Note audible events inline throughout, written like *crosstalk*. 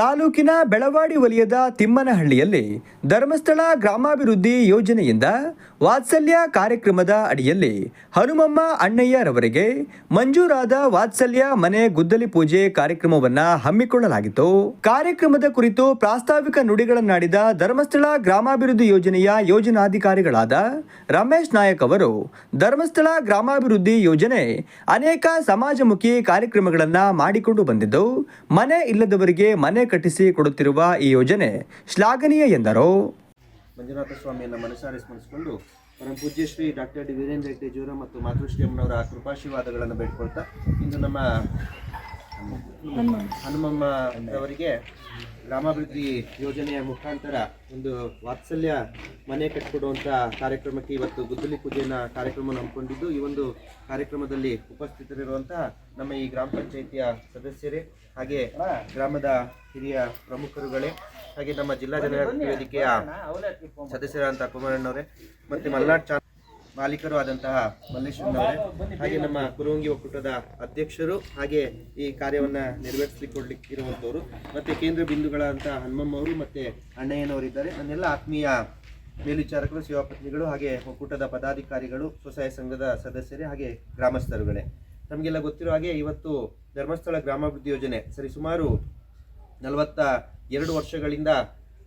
ತಾಲೂಕಿನ ಬೆಳವಾಡಿ ವಲಯದ ತಿಮ್ಮನಹಳ್ಳಿಯಲ್ಲಿ ಧರ್ಮಸ್ಥಳ ಗ್ರಾಮಾಭಿವೃದ್ಧಿ ಯೋಜನೆಯಿಂದ ವಾತ್ಸಲ್ಯ ಕಾರ್ಯಕ್ರಮದ ಅಡಿಯಲ್ಲಿ ಹನುಮಮ್ಮ ಅಣ್ಣಯ್ಯರವರಿಗೆ ಮಂಜೂರಾದ ವಾತ್ಸಲ್ಯ ಮನೆ ಗುದ್ದಲಿ ಪೂಜೆ ಕಾರ್ಯಕ್ರಮವನ್ನು ಹಮ್ಮಿಕೊಳ್ಳಲಾಗಿತ್ತು. ಕಾರ್ಯಕ್ರಮದ ಕುರಿತು ಪ್ರಾಸ್ತಾವಿಕ ನುಡಿಗಳನ್ನಾಡಿದ ಧರ್ಮಸ್ಥಳ ಗ್ರಾಮಾಭಿವೃದ್ಧಿ ಯೋಜನೆಯ ಯೋಜನಾಧಿಕಾರಿಗಳಾದ ರಮೇಶ್ ನಾಯಕ್ ಅವರು, ಧರ್ಮಸ್ಥಳ ಗ್ರಾಮಾಭಿವೃದ್ಧಿ ಯೋಜನೆ ಅನೇಕ ಸಮಾಜಮುಖಿ ಕಾರ್ಯಕ್ರಮಗಳನ್ನು ಮಾಡಿಕೊಂಡು ಬಂದಿದ್ದು, ಮನೆ ಇಲ್ಲದವರಿಗೆ ಮನೆ ಕಟ್ಟಿಸಿ ಕೊಡುತ್ತಿರುವ ಈ ಯೋಜನೆ ಶ್ಲಾಘನೀಯ ಎಂದರು. ಮಂಜುನಾಥ ಸ್ವಾಮಿಯನ್ನು ಮನಸಾರೆ ಸ್ಮರಿಸಿಕೊಂಡು ಪರಮ ಪೂಜ್ಯ ಶ್ರೀ ಡಾಕ್ಟರ್ ಡಿ ವೀರೇಂದ್ರ ಹೆಗ್ಡೆಜೂರ ಮತ್ತು ಮಾತೃಶ್ರೀ ಅಮ್ಮನವರ ಕೃಪಾಶೀರ್ವಾದಗಳನ್ನು ಬೇಡ್ಕೊಳ್ತಾ ಇಂದು ನಮ್ಮ ಹನುಮಮ್ಮ ಅವರಿಗೆ ಗ್ರಾಮಾಭಿವೃದ್ಧಿ ಯೋಜನೆಯ ಮುಖಾಂತರ ಒಂದು ವಾತ್ಸಲ್ಯ ಮನೆ ಕಟ್ಟಿಕೊಡುವಂಥ ಕಾರ್ಯಕ್ರಮಕ್ಕೆ ಇವತ್ತು ಗುದ್ದಲಿ ಪೂಜೆಯನ್ನು ಕಾರ್ಯಕ್ರಮವನ್ನು ಹಮ್ಮಿಕೊಂಡಿದ್ದು, ಈ ಒಂದು ಕಾರ್ಯಕ್ರಮದಲ್ಲಿ ಉಪಸ್ಥಿತರಿರುವಂಥ ನಮ್ಮ ಈ ಗ್ರಾಮ ಪಂಚಾಯಿತಿಯ ಸದಸ್ಯರೇ, ಹಾಗೆ ಗ್ರಾಮದ ಹಿರಿಯ ಪ್ರಮುಖರುಗಳೇ, ಹಾಗೆ ನಮ್ಮ ಜಿಲ್ಲಾ ಜನರ ವೇದಿಕೆಯ ಸದಸ್ಯರಾದಂಥ ಕುಮಾರಣ್ಣವರೇ, ಮತ್ತು ಮಲ್ನಾಡ್ ಚಾ ಮಾಲೀಕರು ಆದಂತಹ ಮಲ್ಲೇಶ್ವರ ಹಾಗೆ ನಮ್ಮ ಕುರುವಂಗಿ ಒಕ್ಕೂಟದ ಅಧ್ಯಕ್ಷರು ಹಾಗೆ ಈ ಕಾರ್ಯವನ್ನ ನೆರವೇರಿಸಲಿಕ್ಕೆ ಇರುವಂತವರು ಮತ್ತೆ ಕೇಂದ್ರ ಬಿಂದುಗಳಾದಂತಹ ಹನುಮಮ್ಮ ಅವರು ಮತ್ತೆ ಅಣ್ಣಯ್ಯನವರಿದ್ದಾರೆ ನನ್ನೆಲ್ಲ ಆತ್ಮೀಯ ಮೇಲ್ವಿಚಾರಕರು, ಸೇವಾಪತ್ನಿಗಳು, ಹಾಗೆ ಒಕ್ಕೂಟದ ಪದಾಧಿಕಾರಿಗಳು, ಸ್ವಸಹಾಯ ಸಂಘದ ಸದಸ್ಯರೇ, ಹಾಗೆ ಗ್ರಾಮಸ್ಥರುಗಳೇ. ನಮಗೆಲ್ಲ ಗೊತ್ತಿರೋ ಹಾಗೆ ಇವತ್ತು ಧರ್ಮಸ್ಥಳ ಗ್ರಾಮಾಭಿವೃದ್ಧಿ ಯೋಜನೆ ಸರಿ ಸುಮಾರು ನಲವತ್ತ ಎರಡು ವರ್ಷಗಳಿಂದ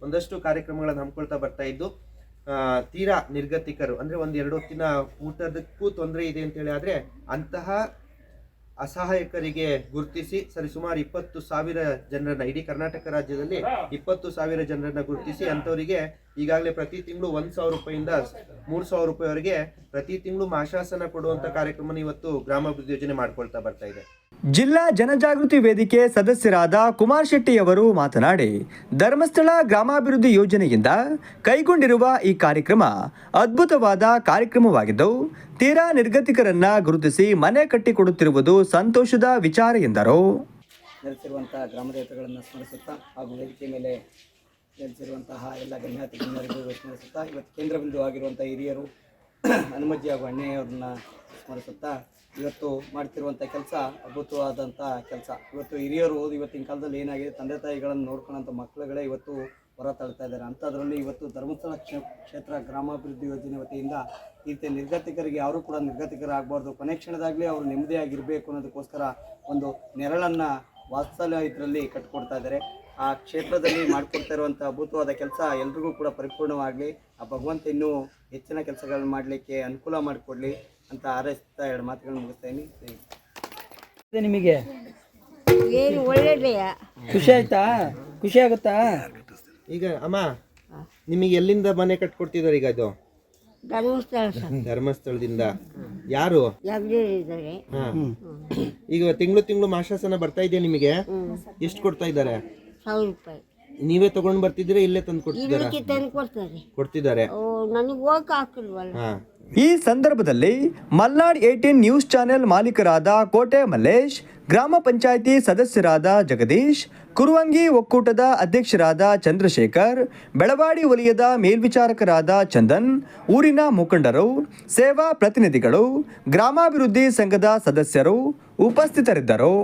ಒಂದಷ್ಟು ಕಾರ್ಯಕ್ರಮಗಳನ್ನು ಹಮ್ಮಿಕೊಳ್ತಾ ಬರ್ತಾ ಇದ್ದು ತೀರಾ ನಿರ್ಗತಿಕರು. ಅಂದರೆ ಒಂದು ಎರಡು ಹೊತ್ತಿನ ಊಟದಕ್ಕೂ ತೊಂದರೆ ಇದೆ ಅಂತೇಳಿ ಆದರೆ ಅಂತಹ ಅಸಹಾಯಕರಿಗೆ ಗುರುತಿಸಿ ಸರಿ ಸುಮಾರು ಇಪ್ಪತ್ತು ಸಾವಿರ ಜನರನ್ನು, ಇಡೀ ಕರ್ನಾಟಕ ರಾಜ್ಯದಲ್ಲಿ ಇಪ್ಪತ್ತು ಸಾವಿರ ಜನರನ್ನ ಗುರುತಿಸಿ ಅಂಥವರಿಗೆ ಈಗಾಗಲೇ ಪ್ರತಿ ತಿಂಗಳು ಒಂದು ಸಾವಿರ ರೂಪಾಯಿಂದ ಮೂರು ಸಾವಿರ ರೂಪಾಯಿವರೆಗೆ ಪ್ರತಿ ತಿಂಗಳು ಮಾಶಾಸನ ಕೊಡುವಂಥ ಕಾರ್ಯಕ್ರಮನ ಇವತ್ತು ಗ್ರಾಮಾಭಿವೃದ್ಧಿ ಯೋಜನೆ ಮಾಡ್ಕೊಳ್ತಾ ಬರ್ತಾ ಇದೆ. ಜಿಲ್ಲಾ ಜನಜಾಗೃತಿ ವೇದಿಕೆ ಸದಸ್ಯರಾದ ಕುಮಾರ್ ಶೆಟ್ಟಿಯವರು ಮಾತನಾಡಿ, ಧರ್ಮಸ್ಥಳ ಗ್ರಾಮಾಭಿವೃದ್ಧಿ ಯೋಜನೆಯಿಂದ ಕೈಗೊಂಡಿರುವ ಈ ಕಾರ್ಯಕ್ರಮ ಅದ್ಭುತವಾದ ಕಾರ್ಯಕ್ರಮವಾಗಿದ್ದು, ತೀರಾ ನಿರ್ಗತಿಕರನ್ನ ಗುರುತಿಸಿ ಮನೆ ಕಟ್ಟಿಕೊಡುತ್ತಿರುವುದು ಸಂತೋಷದ ವಿಚಾರ ಎಂದರು. ನೆಲೆಸಿರುವಂತಹ ಗ್ರಾಮ ದೇವತೆಗಳನ್ನು ಸ್ಮರಿಸುತ್ತಾ ಹಾಗೂ ವೇದಿಕೆ ಮೇಲೆ ನೆಲೆಸಿರುವಂತಹ ಎಲ್ಲ ಗಣ್ಯಾತಿ ಸ್ಮರಿಸುತ್ತಾ ಇವತ್ತು ಕೇಂದ್ರ ಬಿಂದು ಆಗಿರುವಂಥ ಹಿರಿಯರು, *clears throat* ಹನುಮಜ್ಜಿ ಹಾಗೂ ಅಣ್ಣಯ್ಯವ್ರನ್ನ ಸ್ಮರಿಸುತ್ತಾ ಇವತ್ತು ಮಾಡ್ತಿರುವಂಥ ಕೆಲಸ ಅದ್ಭುತವಾದಂಥ ಕೆಲಸ. ಇವತ್ತು ಹಿರಿಯರು ಇವತ್ತಿನ ಕಾಲದಲ್ಲಿ ಏನಾಗಿದೆ? ತಂದೆ ತಾಯಿಗಳನ್ನು ನೋಡ್ಕೊಳ್ಳೋಂಥ ಮಕ್ಕಳುಗಳೇ ಇವತ್ತು ಹೊರ ತಳ್ತಾ ಇದ್ದಾರೆ. ಅಂಥದ್ರಲ್ಲಿ ಇವತ್ತು ಧರ್ಮಸ್ಥಳ ಕ್ಷೇ- ಕ್ಷೇತ್ರ ಗ್ರಾಮಾಭಿವೃದ್ಧಿ ಯೋಜನೆ ವತಿಯಿಂದ ಈ ನಿರ್ಗತಿಕರಿಗೆ ಯಾರು ಕೂಡ ನಿರ್ಗತಿಕರಾಗಬಾರ್ದು. ಕೊನೆ ಕ್ಷಣದಾಗಲಿ ಅವರು ನೆಮ್ಮದಿಯಾಗಿರಬೇಕು ಅನ್ನೋದಕ್ಕೋಸ್ಕರ ಒಂದು ನೆರಳನ್ನು ವಾತ್ಸಲ್ಯ ಇದರಲ್ಲಿ ಕಟ್ಕೊಡ್ತಾ ಇದ್ದಾರೆ. ಆ ಕ್ಷೇತ್ರದಲ್ಲಿ ಮಾಡಿಕೊಡ್ತಾ ಇರುವಂಥ ಅದ್ಭುತವಾದ ಕೆಲಸ ಎಲ್ರಿಗೂ ಕೂಡ ಪರಿಪೂರ್ಣವಾಗಲಿ ಆ ಭಗವಂತ ಇನ್ನೂ ಹೆಚ್ಚಿನ ಕೆಲಸಗಳನ್ನು ಮಾಡಲಿಕ್ಕೆ ಅನುಕೂಲ ಮಾಡಿಕೊಡ್ಲಿ. ಅಂತ ಹಾರೈಸ್ತಾ ಎರಡು ಮಾತುಗಳು ಮುಗಿಸ್ತಾ ಇದ್ದೀನಿ. ನಿಮಗೆ? ಏನು ಒಳ್ಳೆಯ ಖುಷಿ ಆಯ್ತಾ? ಖುಷಿ ಆಗುತ್ತಾ? ಈಗ ಅಮ್ಮ ನಿಮಗೆ ಎಲ್ಲಿಂದ ಮನೆ ಕಟ್ಕೊಡ್ತಿದ್ದಾರೆ ಈಗ ಅದು? ಧರ್ಮಸ್ಥಳ ಸರ್. ಧರ್ಮಸ್ಥಳದಿಂದ. ಯಾರು? ಇದ್ದಾರೆ ಹಾ. ಈಗ ತಿಂಗಳು ತಿಂಗಳು ಮಾಶಾಸನ ಬರ್ತಾ ಇದೆಯಾ ನಿಮಗೆ? ಎಷ್ಟು ಕೊಡ್ತಾ ಇದ್ದಾರೆ? ಸಾವಿರ ರೂಪಾಯಿ. ನೀವೇ ತಗೊಂಡ್ ಬರ್ತಿದ್ರೆ ಇಲ್ಲೇ ತಂದು ಕೊಡ್ತಿದ್ದಾರಾ? ತಂದು ಕೊಡ್ತಾರೆ. ಕೊಡ್ತಿದ್ದಾರೆ. ಓ ನನಗೆ ಹೋಗಕ್ಕೆ ಹಾಕಿಲ್ವಲ್ಲ ಹಾ. ಈ ಸಂದರ್ಭದಲ್ಲಿ ಮಲ್ನಾಡ್ ಏಟೀನ್ ನ್ಯೂಸ್ ಚಾನೆಲ್ ಮಾಲೀಕರಾದ ಕೋಟೆ ಮಲ್ಲೇಶ್, ಗ್ರಾಮ ಪಂಚಾಯಿತಿ ಸದಸ್ಯರಾದ ಜಗದೀಶ್, ಕುರುವಂಗಿ ಒಕ್ಕೂಟದ ಅಧ್ಯಕ್ಷರಾದ ಚಂದ್ರಶೇಖರ್, ಬೆಳವಾಡಿ ವಲಯದ ಮೇಲ್ವಿಚಾರಕರಾದ ಚಂದನ್, ಊರಿನ ಮುಖಂಡರು, ಸೇವಾ ಪ್ರತಿನಿಧಿಗಳು, ಗ್ರಾಮಾಭಿವೃದ್ಧಿ ಸಂಘದ ಸದಸ್ಯರು ಉಪಸ್ಥಿತರಿದ್ದರು.